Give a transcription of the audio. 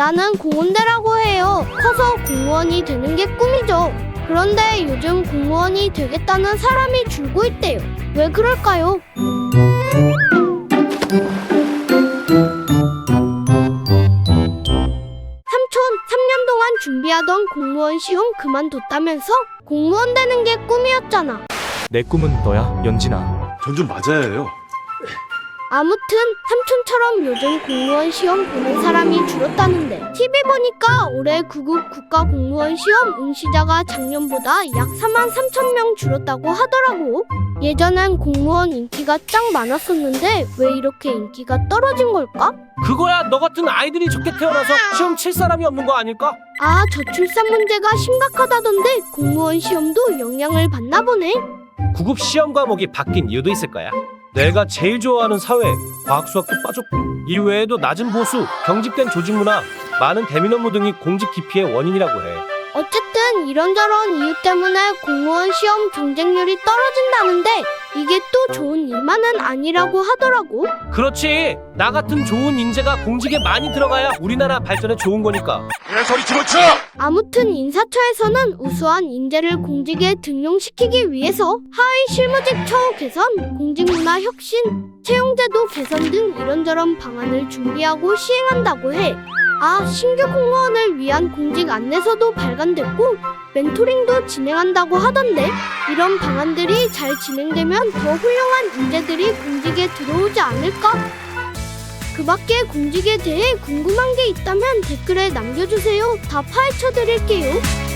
나는 공원대라고 해요. 커서 공무원이 되는 게 꿈이죠. 그런데 요즘 공무원이 되겠다는 사람이 줄고 있대요. 왜 그럴까요? 삼촌, 3년 동안 준비하던 공무원 시험 그만뒀다면서? 공무원 되는 게 꿈이었잖아. 내 꿈은 너야, 연진아. 전 좀 맞아야 해요. 아무튼 삼촌처럼 요즘 공무원 시험 보는 사람이 줄었다는데 TV 보니까 올해 9급 국가 공무원 시험 응시자가 작년보다 약 4만 3천 명 줄었다고 하더라고. 예전엔 공무원 인기가 짱 많았었는데 왜 이렇게 인기가 떨어진 걸까? 그거야 너 같은 아이들이 좋게 태어나서 시험 칠 사람이 없는 거 아닐까? 아, 저출산 문제가 심각하다던데 공무원 시험도 영향을 받나 보네. 구급 시험 과목이 바뀐 이유도 있을 거야. 내가 제일 좋아하는 사회, 과학 수학도 빠졌고 이 외에도 낮은 보수, 경직된 조직 문화, 많은 대민 업무 등이 공직 기피의 원인이라고 해. 어쨌든 이런저런 이유 때문에 공무원 시험 경쟁률이 떨어진다는데 이게 또 좋은 일만은 아니라고 하더라고. 그렇지. 나 같은 좋은 인재가 공직에 많이 들어가야 우리나라 발전에 좋은 거니까. 왜 소리 집어쳐! 아무튼 인사처에서는 우수한 인재를 공직에 등용시키기 위해서 하위 실무직 처우 개선, 공직문화 혁신, 채용제도 개선 등 이런저런 방안을 준비하고 시행한다고 해. 아, 신규 공무원을 위한 공직 안내서도 발간됐고 멘토링도 진행한다고 하던데 이런 방안들이 잘 진행되면 더 훌륭한 인재들이 공직에 들어오지 않을까? 그 밖에 공직에 대해 궁금한 게 있다면 댓글에 남겨주세요. 다 파헤쳐 드릴게요.